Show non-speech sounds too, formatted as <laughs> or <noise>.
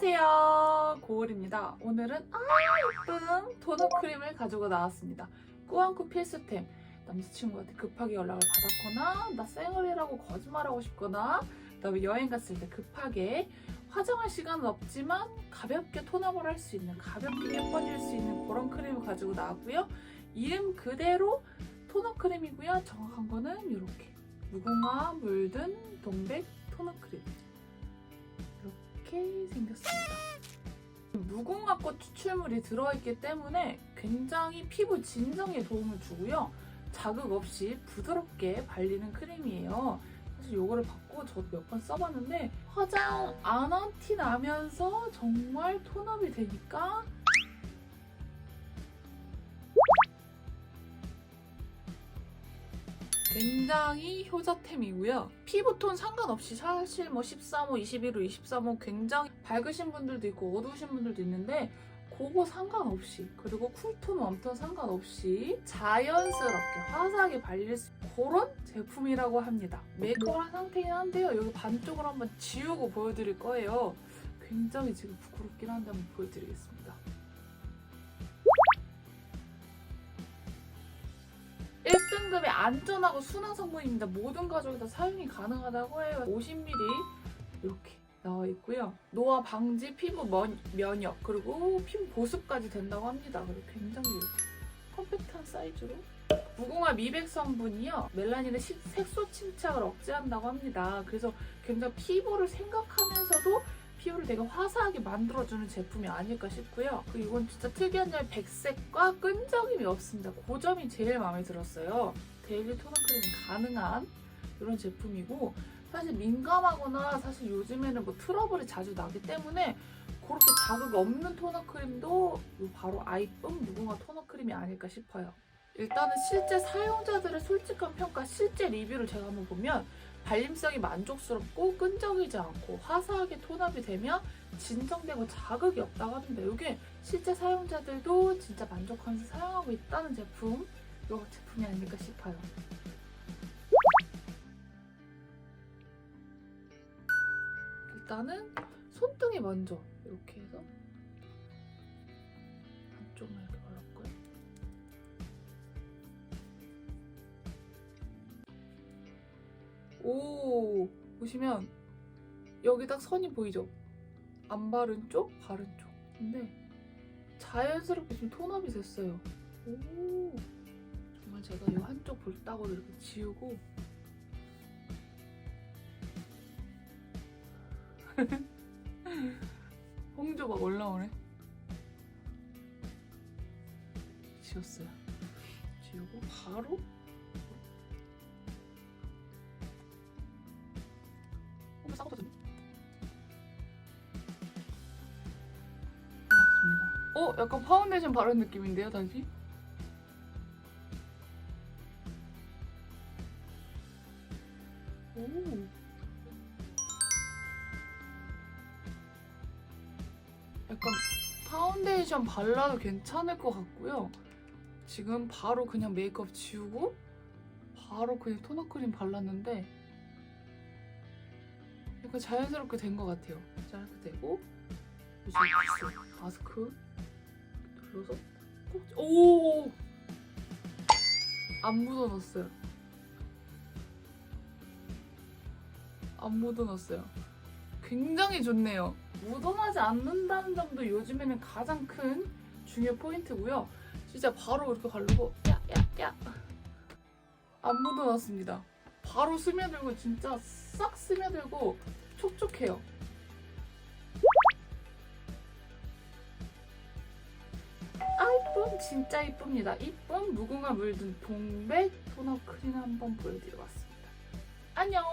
안녕하세요. 고을입니다. 오늘은 아 예쁜 토너 크림을 가지고 나왔습니다. 꾸안꾸 필수템. 남자친구한테 급하게 연락을 받았거나 나 생얼이라고 거짓말하고 싶거나 그다음에 여행 갔을 때 급하게 화장할 시간은 없지만 가볍게 톤업을 할 수 있는 가볍게 예뻐질 수 있는 그런 크림을 가지고 나왔고요. 이름 그대로 토너 크림이고요. 정확한 거는 이렇게. 무궁화 물든 동백 토너 크림 이렇게 생겼습니다. 무궁화꽃 추출물이 들어있기 때문에 굉장히 피부 진정에 도움을 주고요. 자극 없이 부드럽게 발리는 크림이에요. 사실 이거를 받고 저도 몇 번 써봤는데 화장 안 한 티 나면서 정말 톤업이 되니까 굉장히 효자템이고요. 피부톤 상관없이 사실 뭐 13호, 21호, 23호 굉장히 밝으신 분들도 있고 어두우신 분들도 있는데 그거 상관없이 그리고 쿨톤, 웜톤 상관없이 자연스럽게 화사하게 발릴 수 있는 그런 제품이라고 합니다. 메이크업을 한 상태긴 한데요. 여기 반쪽을 한번 지우고 보여드릴 거예요. 굉장히 지금 부끄럽긴 한데 한번 보여드리겠습니다. 1등급의 안전하고 순한 성분입니다. 모든 가족이 다 사용이 가능하다고 해요. 50ml 이렇게 나와 있고요. 노화 방지, 피부 면, 면역, 그리고 피부 보습까지 된다고 합니다. 그리고 굉장히 컴팩트한 사이즈로 무궁화 미백 성분이요. 멜라닌의 시- 색소 침착을 억제한다고 합니다. 그래서 굉장히 피부를 생각하면서도 피부를 되게 화사하게 만들어주는 제품이 아닐까 싶고요. 그리고 이건 진짜 특이한 점이 백색과 끈적임이 없습니다. 그 점이 제일 마음에 들었어요. 데일리 토너 크림이 가능한 이런 제품이고 사실 민감하거나 사실 요즘에는 뭐 트러블이 자주 나기 때문에 그렇게 자극 없는 토너 크림도 요 바로 아이쁨 무궁화 토너 크림이 아닐까 싶어요. 일단은 실제 사용자들의 솔직한 평가, 실제 리뷰를 제가 한번 보면 발림성이 만족스럽고 끈적이지 않고 화사하게 톤업이 되면 진정되고 자극이 없다고 합니다. 이게 실제 사용자들도 진짜 만족하면서 사용하고 있다는 제품, 이 제품이 아닐까 싶어요. 일단은 손등에 먼저 이렇게 해서 한쪽만 오 보시면 여기 딱 선이 보이죠? 안 바른 쪽, 바른 쪽. 근데 자연스럽게 지금 톤업이 됐어요. 오 정말 제가 이 한쪽 볼따구를 이렇게 지우고 <laughs> 홍조 막 올라오네. 지웠어요. 지우고 바로 어, 약간 파운데이션 바른 느낌인데요, 다시? 오. 약간 파운데이션 발라도 괜찮을 것 같고요. 지금 바로 그냥 메이크업 지우고 바로 그냥 토너 크림 발랐는데 약간 자연스럽게 된 것 같아요. 자 이렇게 되고 이제 빗을 마스크 눌러서 꼭 오! 안 묻어놨어요. 안 묻어놨어요. 굉장히 좋네요. 묻어나지 않는다는 점도 요즘에는 가장 큰 중요 포인트고요. 진짜 바로 이렇게 바르고 야야야 안 묻어났습니다. 바로 스며들고 진짜 싹 스며들고 촉촉해요. 진짜 이쁩니다. 이쁨 무궁화 물든 동백 토너 크림 한번 보여드려 봤습니다. 안녕.